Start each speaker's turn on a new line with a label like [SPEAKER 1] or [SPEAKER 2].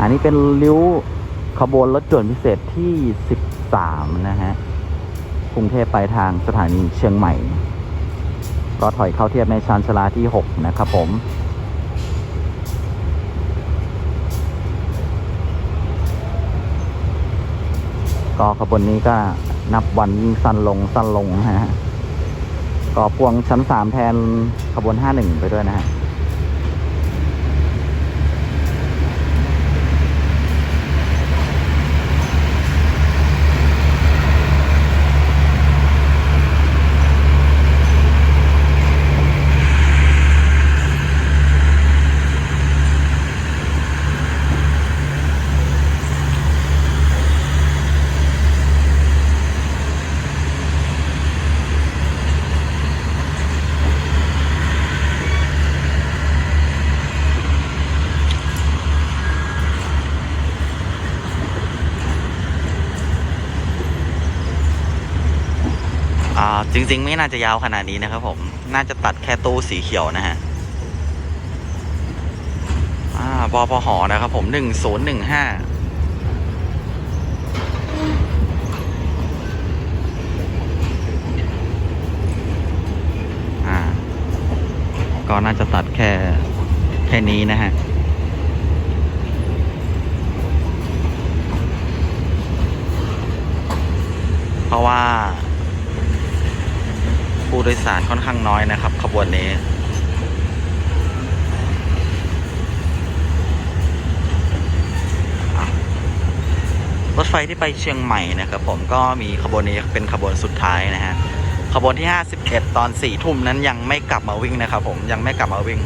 [SPEAKER 1] อันนี้เป็นริ้วขบวนรถด่วนพิเศษที่ 13 นะฮะกรุงเทพไปทางสถานีเชียงใหม่ ก็ถอยเข้าเทียบในชานชลาที่ 6 นะครับผม ก็ขบวนนี้ก็นับวันยิ่งสั้นลงสั้นลงนะฮะ ก็พวงชั้น 3 แทนขบวน 51 ไปด้วยนะฮะ อ่าจริง ๆ ไม่น่าจะยาวขนาดนี้นะครับผม น่าจะตัดแค่ตู้สีเขียวนะฮะอ่าบปหนะครับผมหนึ่งศูนย์หนึ่งห้าก็น่าจะตัดแค่แค่นี้นะฮะเพราะว่า โดยสารค่อนข้างน้อยนะครับ ขบวนนี้ รถไฟที่ไปเชียงใหม่นะครับ ผมก็มีขบวนนี้เป็นขบวนสุดท้ายนะฮะ ขบวนที่ 51 ตอน4ทุ่มนั้นยังไม่กลับมาวิ่งนะครับ ผมยังไม่กลับมาวิ่ง